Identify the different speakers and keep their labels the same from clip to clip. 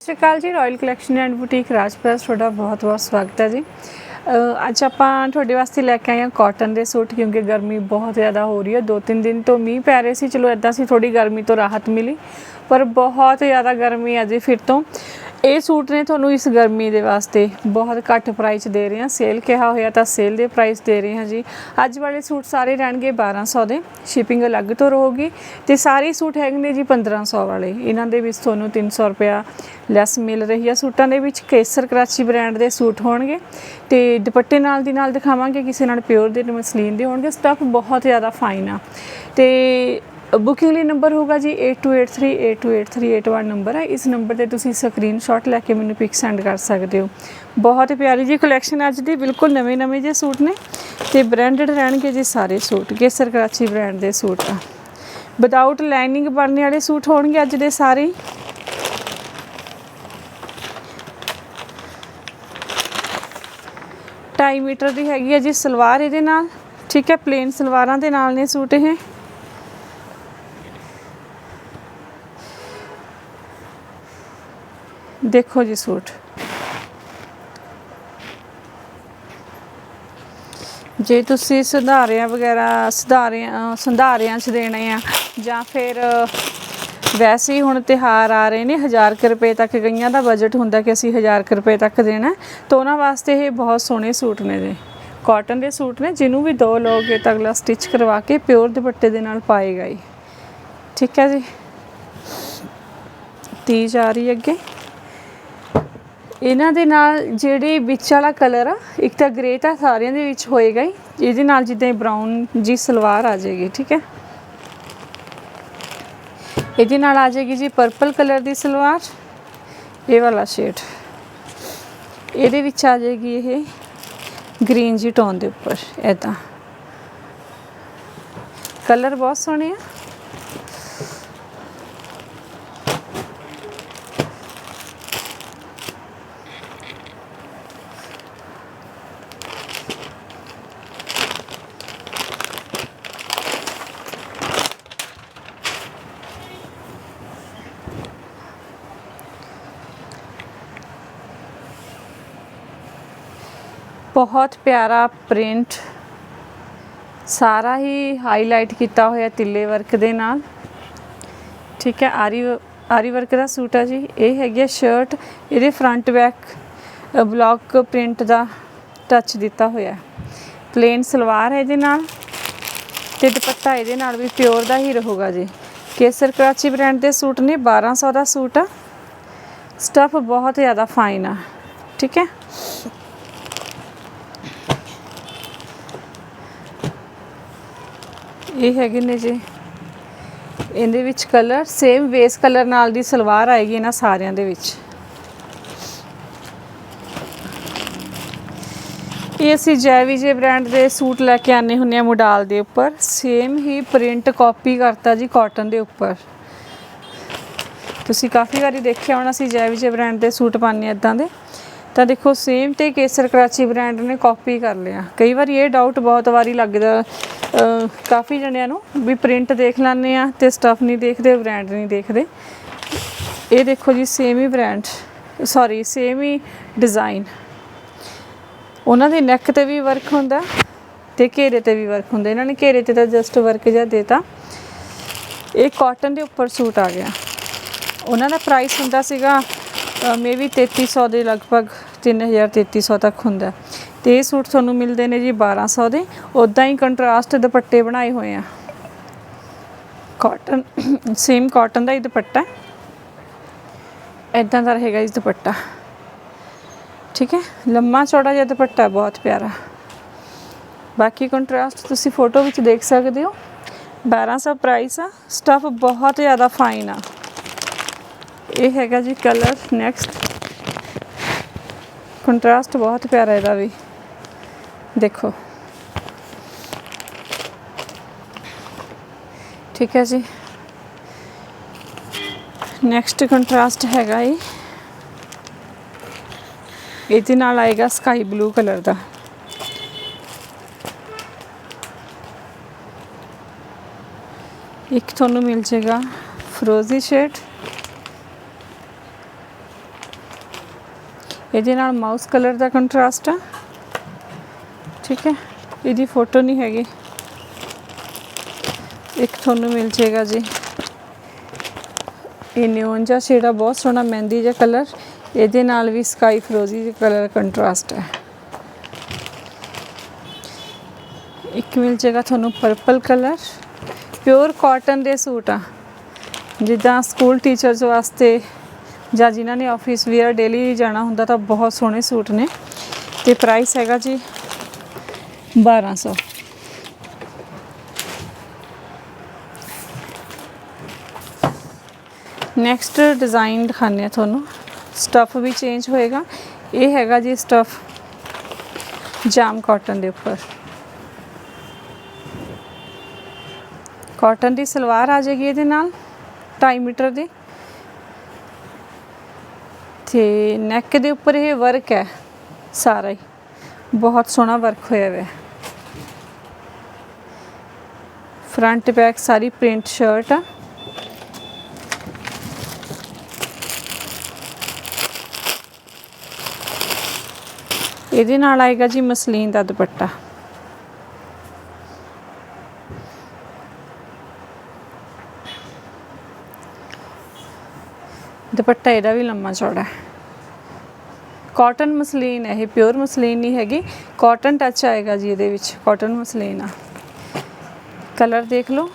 Speaker 1: ਸਤਿ ਸ਼੍ਰੀ ਅਕਾਲ ਜੀ ਰਾਇਲ ਕਲੈਕਸ਼ਨ ਐਂਡ ਬੁਟੀਕ ਰਾਜਪ੍ਰਸ ਤੁਹਾਡਾ ਬਹੁਤ ਬਹੁਤ ਸਵਾਗਤ ਹੈ ਜੀ। ਅੱਜ ਆਪਾਂ ਤੁਹਾਡੇ ਵਾਸਤੇ ਲੈ ਕੇ ਆਏ ਹਾਂ ਕਾਟਨ ਦੇ ਸੂਟ, ਕਿਉਂਕਿ ਗਰਮੀ ਬਹੁਤ ਜ਼ਿਆਦਾ ਹੋ ਰਹੀ ਹੈ। ਦੋ ਤਿੰਨ ਦਿਨ ਤੋਂ ਮੀਂਹ ਪੈ ਰਹੇ ਸੀ, ਚਲੋ ਇਦਾਂ ਸੀ ਥੋੜੀ ਗਰਮੀ ਤੋਂ ਰਾਹਤ ਮਿਲੀ, ਪਰ ਬਹੁਤ ਜ਼ਿਆਦਾ ਗਰਮੀ ਅਜੇ ਫਿਰ ਤੋਂ। ਇਹ ਸੂਟ ਨੇ ਤੁਹਾਨੂੰ ਇਸ ਗਰਮੀ ਦੇ ਵਾਸਤੇ ਬਹੁਤ ਘੱਟ ਪ੍ਰਾਈਸ ਦੇ ਰਹੇ ਹਾਂ। ਸੇਲ ਕਿਹਾ ਹੋਇਆ ਤਾਂ ਸੇਲ ਦੇ ਪ੍ਰਾਈਸ ਦੇ ਰਹੇ ਹਾਂ ਜੀ। ਅੱਜ ਵਾਲੇ ਸੂਟ ਸਾਰੇ ਰਹਿਣਗੇ 1200 ਦੇ। ਸ਼ਿਪਿੰਗ ਅਲੱਗ ਤੋਂ ਰਹੂਗੀ ਤੇ ਸਾਰੇ ਸੂਟ ਹੈਗੇ ਨੇ ਜੀ 1500 ਵਾਲੇ। ਇਹਨਾਂ ਦੇ ਵਿੱਚ ਤੁਹਾਨੂੰ 300 ਰੁਪਿਆ ਲੈਸ ਮਿਲ ਰਹੀ ਹੈ ਸੂਟਾਂ ਦੇ ਵਿੱਚ ਕੇਸਰ ਕਰਾਚੀ ਬ੍ਰਾਂਡ ਦੇ ਸੂਟ ਹੋਣਗੇ ਤੇ ਦੁਪੱਟੇ ਨਾਲ ਦੀ ਨਾਲ ਦਿਖਾਵਾਂਗੇ। ਕਿਸੇ ਨਾਲ ਪਿਓਰ ਦੇ ਮਸਲੀਨ ਦੇ ਹੋਣਗੇ। ਸਟੱਫ ਬਹੁਤ ਜ਼ਿਆਦਾ ਫਾਈਨ ਆ। ਤੇ ਬੁਕਿੰਗ ਲਈ ਨੰਬਰ ਹੋਗਾ ਜੀ 8283828381 ਨੰਬਰ ਹੈ। ਇਸ ਨੰਬਰ ਤੇ ਤੁਸੀਂ ਸਕਰੀਨਸ਼ਾਟ ਲੈ ਕੇ ਮੈਨੂੰ ਪਿਕ ਸੈਂਡ ਕਰ ਸਕਦੇ ਹੋ। ਬਹੁਤ ਪਿਆਰੀ ਜੀ ਕਲੈਕਸ਼ਨ ਅੱਜ ਦੀ। ਬਿਲਕੁਲ ਨਵੇਂ ਨਵੇਂ ਜਿਹੇ ਸੂਟ ਨੇ ਤੇ ਬ੍ਰਾਂਡਡ ਰਹਿਣਗੇ ਜੀ ਸਾਰੇ ਸੂਟ। ਕੇਸਰ ਕਰਾਚੀ ਬ੍ਰਾਂਡ ਦੇ ਸੂਟ ਆ। ਵਿਦਆਊਟ ਲਾਈਨਿੰਗ ਬਣਨੇ ਵਾਲੇ ਸੂਟ ਹੋਣਗੇ ਅੱਜ ਦੇ ਸਾਰੇ ਹੀ। ਢਾਈ ਮੀਟਰ ਦੀ ਹੈਗੀ ਹੈ ਜੀ ਸਲਵਾਰ ਇਹਦੇ ਨਾਲ। ਠੀਕ ਹੈ ਪਲੇਨ ਸਲਵਾਰਾਂ ਦੇ ਨਾਲ ਨੇ ਸੂਟ ਇਹ। ਦੇਖੋ ਜੀ ਸੂਟ। ਜੇ ਤੁਸੀਂ ਸੰਧਾਰਿਆਂ ਵਗੈਰਾ, ਸੁਧਾਰਿਆਂ, ਸੰਧਾਰਿਆਂ 'ਚ ਦੇਣੇ ਆ, ਜਾਂ ਫਿਰ ਵੈਸੇ ਹੀ ਹੁਣ ਤਿਹਾਰ ਆ ਰਹੇ ਨੇ 1000 ਕੁ ਰੁਪਏ ਤੱਕ ਗਈਆਂ ਦਾ ਬਜਟ ਹੁੰਦਾ ਕਿ ਅਸੀਂ 1000 ਕੁ ਰੁਪਏ ਤੱਕ ਦੇਣਾ ਤਾਂ ਉਹਨਾਂ ਵਾਸਤੇ ਇਹ ਬਹੁਤ ਸੋਹਣੇ ਸੂਟ ਨੇ ਜੀ। ਕਾਟਨ ਦੇ ਸੂਟ ਨੇ, ਜਿਹਨੂੰ ਵੀ ਦੋ ਲੋਗੇ ਤਾਂ ਅਗਲਾ ਸਟਿਚ ਕਰਵਾ ਕੇ ਪਿਓਰ ਦੁਪੱਟੇ ਦੇ ਨਾਲ ਪਾਏਗਾ ਹੀ। ਠੀਕ ਹੈ ਜੀ? ਤੀਜ ਆ ਰਹੀ ਅੱਗੇ। ਇਹਨਾਂ ਦੇ ਨਾਲ ਜਿਹੜੇ ਵਿੱਚ ਵਾਲਾ ਕਲਰ ਆ, ਇੱਕ ਤਾਂ ਗ੍ਰੇ ਤਾਂ ਸਾਰਿਆਂ ਦੇ ਵਿੱਚ ਹੋਏਗਾ ਹੀ। ਇਹਦੇ ਨਾਲ ਜਿੱਦਾਂ ਬ੍ਰਾਊਨ ਜੀ ਸਲਵਾਰ ਆ ਜਾਏਗੀ, ਠੀਕ ਹੈ? ਇਹਦੇ ਨਾਲ ਆ ਜਾਏਗੀ ਜੀ ਪਰਪਲ ਕਲਰ ਦੀ ਸਲਵਾਰ, ਇਹ ਵਾਲਾ ਸ਼ੇਡ ਇਹਦੇ ਵਿੱਚ ਆ ਜਾਏਗੀ ਇਹ ਗ੍ਰੀਨ ਜੀ ਟੋਨ ਦੇ ਉੱਪਰ ਐਦਾਂ ਕਲਰ ਬਹੁਤ ਸੋਹਣੇ ਆ। ਬਹੁਤ ਪਿਆਰਾ ਪ੍ਰਿੰਟ ਸਾਰਾ ਹੀ ਹਾਈਲਾਈਟ ਕੀਤਾ ਹੋਇਆ ਤਿੱਲੇ ਵਰਕ ਦੇ ਨਾਲ। ਠੀਕ ਹੈ, ਆਰੀ ਆਰੀ ਵਰਕ ਦਾ ਸੂਟ ਆ ਜੀ। ਇਹ ਹੈਗੀ ਸ਼ਰਟ ਇਹਦੇ ਫਰੰਟ ਬੈਕ ਬਲੌਕ ਪ੍ਰਿੰਟ ਦਾ ਟੱਚ ਦਿੱਤਾ ਹੋਇਆ। ਪਲੇਨ ਸਲਵਾਰ ਹੈ ਇਹਦੇ ਨਾਲ ਤੇ ਦੁਪੱਟਾ ਇਹਦੇ ਨਾਲ ਵੀ ਪਿਓਰ ਦਾ ਹੀ ਰਹੂਗਾ ਜੀ। ਕੇਸਰ ਕਰਾਚੀ ਬ੍ਰਾਂਡ ਦੇ ਸੂਟ ਨੇ 1200 ਦਾ ਸੂਟ ਆ। ਸਟਫ ਬਹੁਤ ਜ਼ਿਆਦਾ ਫਾਈਨ ਆ। ਠੀਕ ਹੈ। ਇਹ ਹੈਗੇ ਨੇ ਜੀ। ਇਹਦੇ ਵਿੱਚ ਕਲਰ ਸੇਮ ਵੇਸ ਕਲਰ ਨਾਲ ਦੀ ਸਲਵਾਰ ਆਏਗੀ ਇਹਨਾਂ ਸਾਰਿਆਂ ਦੇ ਵਿੱਚ। ਇਹ ਅਸੀਂ ਜੈ ਵਿਜੇ ਬ੍ਰਾਂਡ ਦੇ ਸੂਟ ਲੈ ਕੇ ਆਨੇ ਹੁੰਨੇ ਆ ਮੋਡਾਲ ਦੇ ਉੱਪਰ। ਸੇਮ ਹੀ ਪ੍ਰਿੰਟ ਕਾਪੀ ਕਰਤਾ ਜੀ ਕਾਟਨ ਦੇ ਉੱਪਰ। ਤੁਸੀਂ ਕਾਫੀ ਵਾਰੀ ਦੇਖਿਆ ਹੋਣਾ ਸੀ ਜੈ ਵਿਜੇ ਬ੍ਰਾਂਡ ਦੇ ਸੂਟ ਪਾਉਂਦੇ ਆ ਇਦਾਂ ਦੇ। ਤਾਂ ਦੇਖੋ ਸੇਮ ਤੇ ਕੇਸਰ ਕਰਾਚੀ ਬ੍ਰਾਂਡ ਨੇ ਕਾਪੀ ਕਰ ਲਿਆ। ਕਈ ਵਾਰੀ ਇਹ ਡਾਊਟ ਬਹੁਤ ਵਾਰੀ ਲੱਗਦਾ। ਕਾਫੀ ਜਣਿਆਂ ਨੂੰ ਵੀ ਪ੍ਰਿੰਟ ਦੇਖ ਲੈਂਦੇ ਆ ਤੇ ਸਟਫ ਨਹੀਂ ਦੇਖਦੇ ਬ੍ਰਾਂਡ ਨਹੀਂ ਦੇਖਦੇ। ਇਹ ਦੇਖੋ ਜੀ ਸੇਮ ਹੀ ਬ੍ਰਾਂਡ ਸੌਰੀ ਸੇਮ ਹੀ ਡਿਜ਼ਾਈਨ ਉਹਨਾਂ ਦੇ ਨੈਕ ਤੇ ਵੀ ਵਰਕ ਹੁੰਦਾ ਤੇ ਘੇਰੇ ਤੇ ਵੀ ਵਰਕ ਹੁੰਦਾ। ਇਹਨਾਂ ਨੇ ਘੇਰੇ ਤੇ ਤਾਂ ਜਸਟ ਵਰਕ ਜਿਹਾ ਦੇਤਾ। ਇਹ ਕਾਟਨ ਦੇ ਉੱਪਰ ਸੂਟ ਆ ਗਿਆ। ਉਹਨਾਂ ਦਾ ਪ੍ਰਾਈਸ ਹੁੰਦਾ ਸੀਗਾ ਮੇ ਮੇਬੀ 3300 ਦੇ ਲਗਭਗ 3000 3300 ਤੱਕ ਹੁੰਦਾ ਤੇ ਇਹ ਸੂਟ ਤੁਹਾਨੂੰ ਮਿਲਦੇ ਨੇ ਜੀ 1200 ਦੇ। ਉਦਾਂ ਹੀ ਕੰਟਰਾਸਟ ਦੁਪੱਟੇ ਬਣਾਏ ਹੋਏ ਆ। ਕਾਟਨ ਸੇਮ ਕਾਟਨ ਦਾ ਹੀ ਦੁਪੱਟਾ। ਇਦਾਂ ਦਾ ਰਹੇਗਾ ਇਸ ਦੁਪੱਟਾ। ਠੀਕ ਹੈ? ਲੰਮਾ, ਚੌੜਾ ਜਿਹਾ ਦੁਪੱਟਾ, ਬਹੁਤ ਪਿਆਰਾ। ਬਾਕੀ ਕੰਟਰਾਸਟ ਤੁਸੀਂ ਫੋਟੋ ਵਿੱਚ ਦੇਖ ਸਕਦੇ ਹੋ। 1200 ਪ੍ਰਾਈਸ ਆ। ਸਟਫ ਬਹੁਤ ਜ਼ਿਆਦਾ ਫਾਈਨ ਆ। ਇਹ ਹੈਗਾ ਜੀ ਕਲਰ ਨੈਕਸਟ। ਕੰਟਰਾਸਟ ਬਹੁਤ ਪਿਆਰਾ ਇਹਦਾ ਵੀ। ਦੇਖੋ। ਠੀਕ ਹੈ ਜੀ। ਨੈਕਸਟ ਕੰਟਰਾਸਟ ਹੈਗਾ ਇਹ। ਇਹਦੇ ਨਾਲ ਆਏਗਾ ਸਕਾਈ ਬਲੂ ਕਲਰ ਦਾ। ਇੱਕ ਤੁਹਾਨੂੰ ਮਿਲ ਜਾਏਗਾ ਫਰੋਜ਼ੀ ਸ਼ੇਡ। ਇਹਦੇ ਨਾਲ ਮਾਊਸ ਕਲਰ ਦਾ ਕੰਟਰਾਸਟ ਆ। ਠੀਕ ਹੈ? ਇਹਦੀ ਫੋਟੋ ਨਹੀਂ ਹੈਗੀ। ਇੱਕ ਤੁਹਾਨੂੰ ਮਿਲ ਜੇਗਾ ਜੀ। ਇਹ ਨਿਓਨ ਜਿਹਾ ਸ਼ੇਡ ਬਹੁਤ ਸੋਹਣਾ ਮਹਿੰਦੀ ਜਿਹਾ ਕਲਰ ਇਹਦੇ ਨਾਲ ਵੀ ਸਕਾਈ ਫਰੋਜ਼ੀ ਜਿਹਾ ਕਲਰ ਕੰਟਰਾਸਟ ਹੈ। ਇੱਕ ਮਿਲ ਜੇਗਾ ਤੁਹਾਨੂੰ ਪਰਪਲ ਕਲਰ ਪਿਓਰ ਕਾਟਨ ਦੇ ਸੂਟ ਆ। ਜਿੱਦਾਂ ਸਕੂਲ ਟੀਚਰਸ ਵਾਸਤੇ ਜਾਂ ਜਿਨ੍ਹਾਂ ਨੇ ਆਫਿਸ ਵੇਅਰ ਡੇਲੀ ਜਾਣਾ ਹੁੰਦਾ ਤਾਂ ਬਹੁਤ ਸੋਹਣੇ ਸੂਟ ਨੇ। ਤੇ ਪ੍ਰਾਈਸ ਹੈਗਾ ਜੀ 1200 ਨੈਕਸਟ ਡਿਜ਼ਾਈਨ ਦਿਖਾਉਂਦੇ ਆ ਤੁਹਾਨੂੰ। ਸਟਫ ਵੀ ਚੇਂਜ ਹੋਏਗਾ। ਇਹ ਹੈਗਾ ਜੀ ਸਟਫ ਜਾਮ ਕਾਟਨ ਦੇ ਉੱਪਰ। ਕਾਟਨ ਦੀ ਸਲਵਾਰ ਆ ਜਾਏਗੀ ਇਹਦੇ ਨਾਲ। 2.5 ਮੀਟਰ ਦੀ। ਤੇ ਨੈਕ ਦੇ ਉੱਪਰ ਇਹ ਵਰਕ ਹੈ ਸਾਰਾ ਹੀ। ਬਹੁਤ ਸੋਹਣਾ ਵਰਕ ਹੋਇਆ ਹੋਇਆ ਫਰੰਟ ਬੈਕ ਸਾਰੀ ਪ੍ਰਿੰਟ ਸ਼ਰਟ ਆ। ਇਹਦੇ ਨਾਲ ਆਏਗਾ ਜੀ ਮਸਲੀਨ ਦਾ ਦੁਪੱਟਾ। ਦੁਪੱਟਾ ਇਹਦਾ ਵੀ ਲੰਮਾ ਚੌੜਾ ਹੈ। ਕਾਟਨ ਮਸਲੀਨ ਹੈ, ਇਹ ਪਿਓਰ ਮਸਲੀਨ ਨਹੀਂ ਹੈਗੀ। ਕਾਟਨ ਟੱਚ ਆਏਗਾ ਜੀ ਇਹਦੇ ਵਿੱਚ ਕਾਟਨ ਮਸਲੀਨ ਆ। ਕਲਰ ਦੇਖ ਲਓ।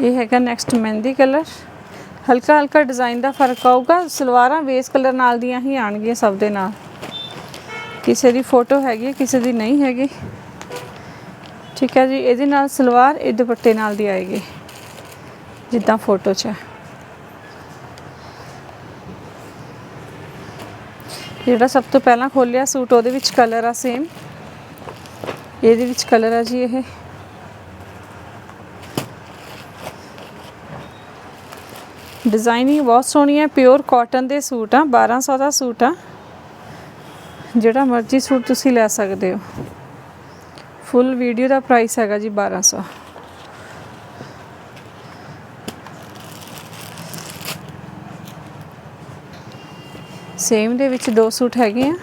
Speaker 1: ਇਹ ਹੈਗਾ ਨੈਕਸਟ ਮਹਿੰਦੀ ਕਲਰ ਹਲਕਾ ਹਲਕਾ ਡਿਜ਼ਾਈਨ ਦਾ ਫ਼ਰਕ ਆਊਗਾ, ਸਲਵਾਰਾਂ ਵੇਸ ਕਲਰ ਨਾਲ ਦੀਆਂ ਹੀ ਆਣਗੀਆਂ ਸਭ ਦੇ ਨਾਲ। ਕਿਸੇ ਦੀ ਫੋਟੋ ਹੈਗੀ ਕਿਸੇ ਦੀ ਨਹੀਂ ਹੈਗੀ। ਠੀਕ ਹੈ ਜੀ, ਇਹਦੇ ਨਾਲ ਸਲਵਾਰ ਇਹ ਦੁਪੱਟੇ ਨਾਲ ਦੀ ਆਏਗੀ। ਜਿੱਦਾਂ ਫੋਟੋ 'ਚ ਹੈ। ਜਿਹੜਾ ਸਭ ਤੋਂ ਪਹਿਲਾਂ ਖੋਲਿਆ ਸੂਟ, ਉਹਦੇ ਵਿੱਚ ਕਲਰ ਆ ਸੇਮ ਇਹਦੇ ਵਿੱਚ ਕਲਰ ਆ ਜੀ ਇਹ। ਡਿਜ਼ਾਈਨਿੰਗ ਬਹੁਤ ਸੋਹਣੀ ਹੈ ਪਿਓਰ ਕਾਟਨ ਦੇ ਸੂਟ ਆ 1200 ਦਾ ਸੂਟ ਆ। ਜਿਹੜਾ ਮਰਜ਼ੀ ਸੂਟ ਤੁਸੀਂ ਲੈ ਸਕਦੇ ਹੋ। ਫੁੱਲ ਵੀਡੀਓ ਦਾ ਪ੍ਰਾਈਸ ਹੈਗਾ ਜੀ 1200 ਸੇਮ ਦੇ ਵਿੱਚ ਦੋ ਸੂਟ ਹੈਗੇ ਆ।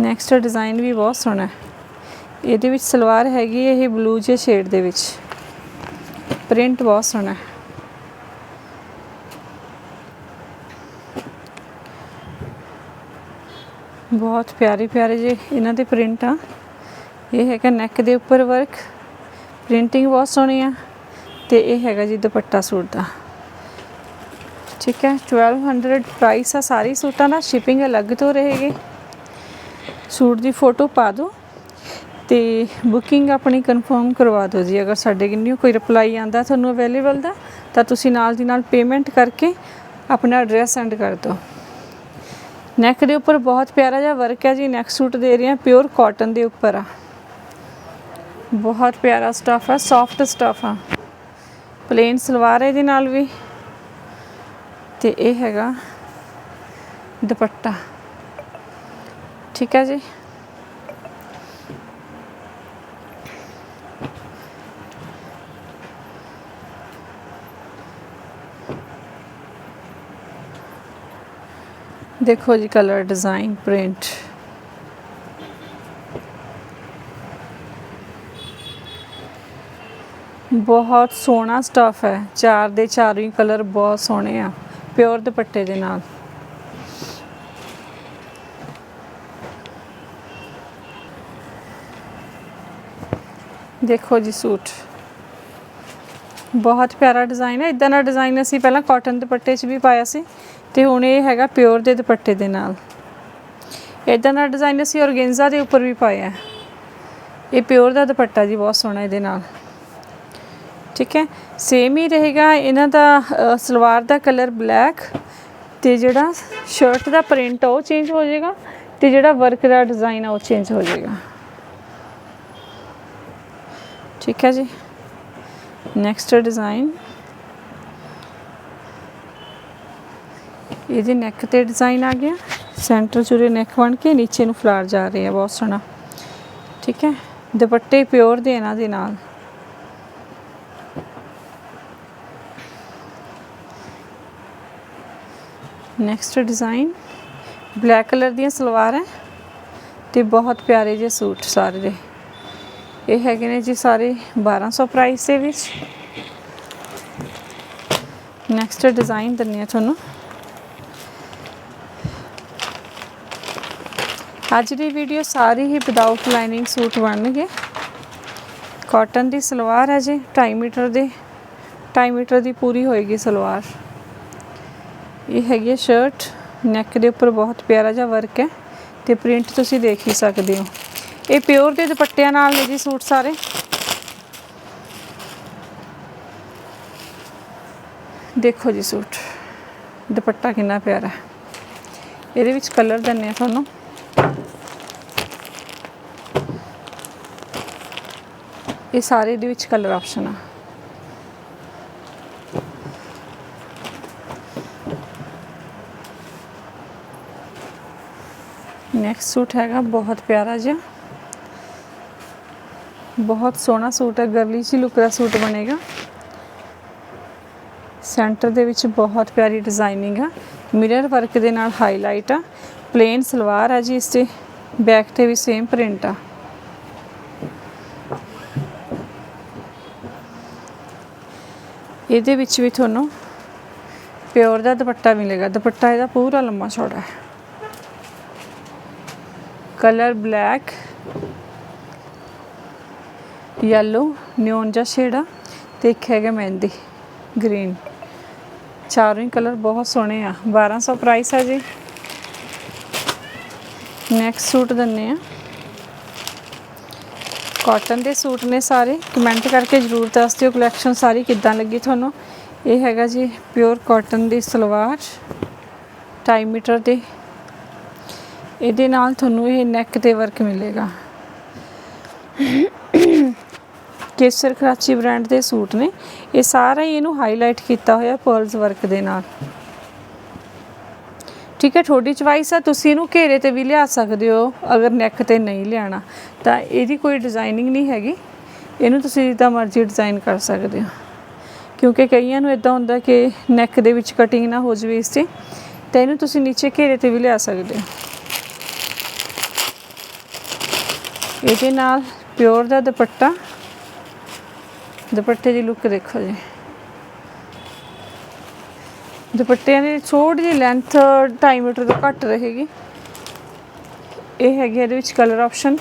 Speaker 1: ਨੈਕਸਟ ਡਿਜ਼ਾਈਨ ਵੀ ਬਹੁਤ ਸੋਹਣਾ ਹੈ। ਇਹਦੇ ਵਿੱਚ ਸਲਵਾਰ ਹੈਗੀ ਹੈ ਇਹ ਬਲੂ ਜਿਹੇ ਸ਼ੇਡ ਦੇ ਵਿੱਚ। ਪ੍ਰਿੰਟ ਬਹੁਤ ਸੋਹਣਾ ਹੈ। ਬਹੁਤ ਪਿਆਰੇ ਪਿਆਰੇ ਜੇ ਇਹਨਾਂ ਦੇ ਪ੍ਰਿੰਟ। ਆ ਇਹ ਹੈਗਾ ਨੈਕ ਦੇ ਉੱਪਰ ਵਰਕ ਪ੍ਰਿੰਟਿੰਗ ਬਹੁਤ ਸੋਹਣੀ ਆ। ਤੇ ਇਹ ਹੈਗਾ ਜੀ ਦੁਪੱਟਾ ਸੂਟ ਦਾ। ਠੀਕ ਹੈ 1200 ਪ੍ਰਾਈਸ ਆ ਸਾਰੇ ਸੂਟਾਂ ਦਾ। ਸ਼ਿਪਿੰਗ ਅਲੱਗ ਤੋਂ ਰਹੇਗੀ। ਸੂਟ ਦੀ ਫੋਟੋ ਪਾ ਦਿਓ। ਤੇ ਬੁਕਿੰਗ ਆਪਣੀ ਕਨਫਰਮ ਕਰਵਾ ਦਿਓ ਜੀ। ਅਗਰ ਸਾਡੇ ਕਿੰਨੀ ਕੋਈ ਰਿਪਲਾਈ ਆਂਦਾ ਤੁਹਾਨੂੰ ਅਵੇਲੇਬਲ ਦਾ, ਤਾਂ ਤੁਸੀਂ ਨਾਲ ਦੀ ਨਾਲ ਪੇਮੈਂਟ ਕਰਕੇ ਆਪਣਾ ਐਡਰੈਸ ਸੈਂਡ ਕਰ ਦਿਓ। ਨੈਕ ਦੇ ਉੱਪਰ ਬਹੁਤ ਪਿਆਰਾ ਜਿਹਾ ਵਰਕ ਹੈ ਜੀ ਨੈਕ ਸੂਟ ਦੇ ਰਹੇ ਹਾਂ ਪਿਓਰ ਕਾਟਨ ਦੇ ਉੱਪਰ ਆ। ਬਹੁਤ ਪਿਆਰਾ ਸਟਫ ਹੈ ਸੌਫਟ ਸਟਫ ਆ। ਪਲੇਨ ਸਲਵਾਰ ਇਹਦੇ ਨਾਲ ਵੀ। ਤੇ ਇਹ ਹੈਗਾ ਦੁਪੱਟਾ। ਠੀਕ ਹੈ ਜੀ। ਦੇਖੋ ਜੀ ਕਲਰ ਡਿਜ਼ਾਈਨ ਪ੍ਰਿੰਟ ਬਹੁਤ ਸੋਹਣਾ ਸਟਫ ਹੈ। ਚਾਰ ਦੇ ਚਾਰੋਂ ਹੀ ਕਲਰ ਬਹੁਤ ਸੋਹਣੇ ਆ। ਪਿਓਰ ਦੁਪੱਟੇ ਦੇ ਨਾਲ। ਦੇਖੋ ਜੀ ਸੂਟ। ਬਹੁਤ ਪਿਆਰਾ ਡਿਜ਼ਾਈਨ ਹੈ। ਇਦਾਂ ਦਾ ਡਿਜ਼ਾਈਨ ਅਸੀਂ ਪਹਿਲਾਂ ਕਾਟਨ ਦੁਪੱਟੇ 'ਚ ਵੀ ਪਾਇਆ ਸੀ ਤੇ ਹੁਣ ਇਹ ਹੈਗਾ ਪਿਓਰ ਦੇ ਦੁਪੱਟੇ ਦੇ ਨਾਲ। ਇਦਾਂ ਦਾ ਡਿਜ਼ਾਈਨ ਅਸੀਂ ਔਰਗੇਂਜ਼ਾ ਦੇ ਉੱਪਰ ਵੀ ਪਾਇਆ ਇਹ ਪਿਓਰ ਦਾ ਦੁਪੱਟਾ ਜੀ, ਬਹੁਤ ਸੋਹਣਾ ਇਹਦੇ ਨਾਲ। ਠੀਕ ਹੈ? ਸੇਮ ਹੀ ਰਹੇਗਾ ਇਹਨਾਂ ਦਾ ਸਲਵਾਰ ਦਾ ਕਲਰ ਬਲੈਕ ਤੇ ਜਿਹੜਾ ਸ਼ਰਟ ਦਾ ਪ੍ਰਿੰਟ ਉਹ ਚੇਂਜ ਹੋ ਜਾਏਗਾ ਤੇ ਜਿਹੜਾ ਵਰਕ ਦਾ ਡਿਜ਼ਾਈਨ ਆ ਉਹ ਚੇਂਜ ਹੋ ਜਾਏਗਾ। ਠੀਕ ਹੈ ਜੀ? ਨੈਕਸਟ ਡਿਜ਼ਾਈਨ ਇਹਦੇ ਨੈਕ ਤੇ ਡਿਜ਼ਾਈਨ ਆ ਗਿਆ। ਸੈਂਟਰ ਚੁਰੇ ਨੈਕ ਬਣ ਕੇ ਨੀਚੇ ਨੂੰ ਫਲਾਰ ਜਾ ਰਹੇ ਆ, ਬਹੁਤ ਸੋਹਣਾ। ਠੀਕ ਹੈ? ਦੁਪੱਟੇ ਪਿਓਰ ਦੇ ਇਹਨਾਂ ਦੇ ਨਾਲ। ਨੈਕਸਟ ਡਿਜ਼ਾਈਨ ਬਲੈਕ ਕਲਰ ਦੀਆਂ ਸਲਵਾਰ ਹੈ ਤੇ ਬਹੁਤ ਪਿਆਰੇ ਜਿਹੇ ਸੂਟ ਸਾਰੇ ਦੇ। ਇਹ ਹੈਗੇ ਨੇ ਜੀ ਸਾਰੇ 1200 ਪ੍ਰਾਈਸ ਦੇ ਵਿੱਚ। ਨੈਕਸਟ ਡਿਜ਼ਾਈਨ ਦਿੰਨੀ ਆ ਤੁਹਾਨੂੰ। ਅੱਜ ਦੀ ਵੀਡੀਓ ਸਾਰੀ ਹੀ ਵਿਦਆਊਟ ਲਾਈਨਿੰਗ ਸੂਟ ਬਣਨਗੇ। ਕਾਟਨ ਦੀ ਸਲਵਾਰ ਹੈ ਜੀ 2.5 ਮੀਟਰ ਦੇ। 2.5 ਮੀਟਰ ਦੀ ਪੂਰੀ ਹੋਏਗੀ ਸਲਵਾਰ। ਇਹ ਹੈਗੀ ਹੈ ਸ਼ਰਟ ਨੈਕ ਦੇ ਉੱਪਰ ਬਹੁਤ ਪਿਆਰਾ ਜਿਹਾ ਵਰਕ ਹੈ ਤੇ ਪ੍ਰਿੰਟ ਤੁਸੀਂ ਦੇਖ ਹੀ ਸਕਦੇ ਹੋ। ਇਹ ਪਿਓਰ ਦੇ ਦੁਪੱਟਿਆਂ ਨਾਲ ਨੇ ਜੀ ਸੂਟ ਸਾਰੇ। ਦੇਖੋ ਜੀ ਸੂਟ, ਦੁਪੱਟਾ ਕਿੰਨਾ ਪਿਆਰਾ ਹੈ। ਇਹਦੇ ਵਿੱਚ ਕਲਰ ਦਿੰਨੇ ਆ ਤੁਹਾਨੂੰ। ਇਹ ਸਾਰੇ ਦੇ ਵਿੱਚ ਕਲਰ ਆਪਸ਼ਨ ਆ। ਨੈਕਸਟ ਸੂਟ ਹੈਗਾ, ਬਹੁਤ ਪਿਆਰਾ ਜਿਹਾ। ਬਹੁਤ ਸੋਹਣਾ ਸੂਟ ਹੈ ਗਰਲੀ ਜੀ ਲੁੱਕ ਦਾ ਸੂਟ ਬਣੇਗਾ। ਸੈਂਟਰ ਦੇ ਵਿੱਚ ਬਹੁਤ ਪਿਆਰੀ ਡਿਜ਼ਾਈਨਿੰਗ ਆ। ਮਿਰਰ ਵਰਕ ਦੇ ਨਾਲ ਹਾਈਲਾਈਟ ਆ। ਪਲੇਨ ਸਲਵਾਰ ਆ ਜੀ ਇਸ ਤੇ। ਬੈਕ ਤੇ ਵੀ ਸੇਮ ਪ੍ਰਿੰਟ ਆ। ਇਹਦੇ ਵਿੱਚ ਵੀ ਤੁਹਾਨੂੰ ਪਿਓਰ ਦਾ ਦੁਪੱਟਾ ਮਿਲੇਗਾ। ਦੁਪੱਟਾ ਇਹਦਾ ਪੂਰਾ ਲੰਮਾ ਚੌੜਾ ਹੈ। ਕਲਰ ਬਲੈਕ ਯੈਲੋ ਨਿਓਨ ਜਿਹਾ ਸ਼ੇਡ ਤੇ ਇੱਕ ਹੈਗਾ ਮਹਿੰਦੀ ਗ੍ਰੀਨ ਚਾਰੋਂ ਹੀ ਕਲਰ ਬਹੁਤ ਸੋਹਣੇ ਆ। 1200 ਪ੍ਰਾਈਸ ਆ ਜੀ। ਨੈਕਸਟ ਸੂਟ ਦਿੰਨੇ ਆ। ਕਾਟਨ ਦੇ ਸੂਟ ਨੇ ਸਾਰੇ। ਕਮੈਂਟ ਕਰਕੇ ਜਰੂਰ ਦੱਸ ਦਿਓ ਕਲੈਕਸ਼ਨ ਸਾਰੀ ਕਿੱਦਾਂ ਲੱਗੀ ਤੁਹਾਨੂੰ। ਇਹ ਹੈਗਾ ਜੀ ਪਿਓਰ ਕਾਟਨ ਦੀ ਸਲਵਾਰ 2.5 ਮੀਟਰ ਦੇ। ਇਹਦੇ ਨਾਲ ਤੁਹਾਨੂੰ ਇਹ ਨੈਕ ਤੇ ਵਰਕ ਮਿਲੇਗਾ। ਕੇਸਰ ਕਰਾਚੀ ਬ੍ਰਾਂਡ ਦੇ ਸੂਟ ਨੇ। ਇਹ ਸਾਰਾ ਹੀ ਇਹਨੂੰ ਹਾਈਲਾਈਟ ਕੀਤਾ ਹੋਇਆ ਪਰਲਸ ਵਰਕ ਦੇ ਨਾਲ। ਠੀਕ ਹੈ, ਤੁਹਾਡੀ ਚੁਆਇਸ ਆ। ਤੁਸੀਂ ਇਹਨੂੰ ਘੇਰੇ ਤੇ ਵੀ ਲਿਆ ਸਕਦੇ ਹੋ। ਅਗਰ ਨੈਕ ਤੇ ਨਹੀਂ ਲਿਆਣਾ, ਤਾਂ ਇਹਦੀ ਕੋਈ ਡਿਜ਼ਾਈਨਿੰਗ ਨਹੀਂ ਹੈਗੀ। ਇਹਨੂੰ ਤੁਸੀਂ ਜਿੱਦਾਂ ਮਰਜ਼ੀ ਡਿਜ਼ਾਈਨ ਕਰ ਸਕਦੇ ਹੋ। ਕਿਉਂਕਿ ਕਈਆਂ ਨੂੰ ਇਦਾਂ ਹੁੰਦਾ ਕਿ ਨੈਕ ਦੇ ਵਿੱਚ ਕਟਿੰਗ ਨਾ ਹੋ ਜਵੇ ਇਸ ਤੇ, ਤਾਂ ਇਹਨੂੰ ਤੁਸੀਂ ਨੀਚੇ ਘੇਰੇ ਤੇ ਵੀ ਲਿਆ ਸਕਦੇ ਹੋ। ਇਹਦੇ ਨਾਲ ਪਿਓਰ ਦਾ ਦੁਪੱਟਾ ਦੁਪੱਟੇ ਦੀ ਲੁੱਕ ਦੇਖੋ ਜੀ। ਦੁਪੱਟਿਆਂ ਦੀ ਛੋਟੀ ਜਿਹੀ ਲੈਂਥ 2.5 ਮੀਟਰ ਤੋਂ ਘੱਟ ਰਹੇਗੀ। ਇਹ ਹੈਗੇ ਇਹਦੇ ਵਿੱਚ ਕਲਰ ਆਪਸ਼ਨ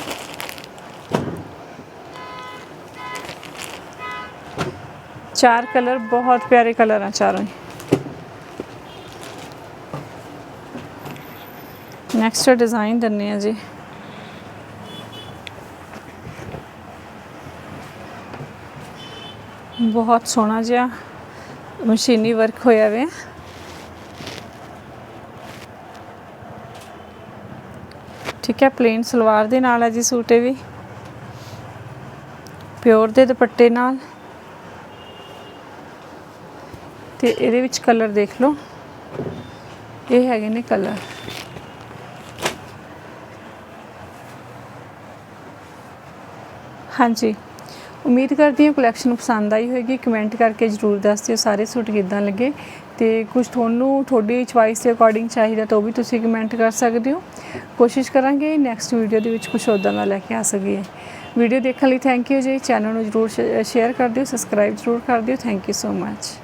Speaker 1: ਚਾਰ ਕਲਰ ਬਹੁਤ ਪਿਆਰੇ ਕਲਰ ਆ ਚਾਰੋਂ ਹੀ। ਨੈਕਸਟ ਡਿਜ਼ਾਈਨ ਦਿੰਨੇ ਆ ਜੀ। ਬਹੁਤ ਸੋਹਣਾ ਜਿਹਾ ਮਸ਼ੀਨੀ ਵਰਕ ਹੋਇਆ ਵੇ। ਠੀਕ ਹੈ ਪਲੇਨ ਸਲਵਾਰ ਦੇ ਨਾਲ ਹੈ ਜੀ ਸੂਟ ਇਹ ਵੀ। ਪਿਓਰ ਦੇ ਦੁਪੱਟੇ ਨਾਲ। ਤੇ ਇਹਦੇ ਵਿੱਚ ਕਲਰ ਦੇਖ ਲਓ। ਇਹ ਹੈਗੇ ਨੇ ਕਲਰ ਹਾਂਜੀ। ਉਮੀਦ ਕਰਦੀ ਹਾਂ ਕਲੈਕਸ਼ਨ ਪਸੰਦ ਆਈ ਹੋਵੇਗੀ ਕਮੈਂਟ ਕਰਕੇ ਜਰੂਰ ਦੱਸ ਦਿਓ, ਸਾਰੇ ਸੂਟ ਕਿੱਦਾਂ ਲੱਗੇ ਤੇ ਕੁਝ ਤੁਹਾਨੂੰ ਤੁਹਾਡੀ ਚੁਆਇਸ ਦੇ ਅਕੋਰਡਿੰਗ ਚਾਹੀਦਾ ਤਾਂ ਉਹ ਵੀ ਤੁਸੀਂ ਕਮੈਂਟ ਕਰ ਸਕਦੇ ਹੋ। ਕੋਸ਼ਿਸ਼ ਕਰਾਂਗੇ ਨੈਕਸਟ ਵੀਡੀਓ ਦੇ ਵਿੱਚ ਕੁਝ ਉਦਾਂ ਦਾ ਲੈ ਕੇ ਆ ਸਕੀਏ। ਵੀਡੀਓ ਦੇਖਣ ਲਈ ਥੈਂਕ ਯੂ ਜੀ। ਚੈਨਲ ਨੂੰ ਜਰੂਰ ਸ਼ੇਅਰ ਕਰ ਦਿਓ ਸਬਸਕ੍ਰਾਈਬ ਜਰੂਰ ਕਰ ਦਿਓ। Thank you so much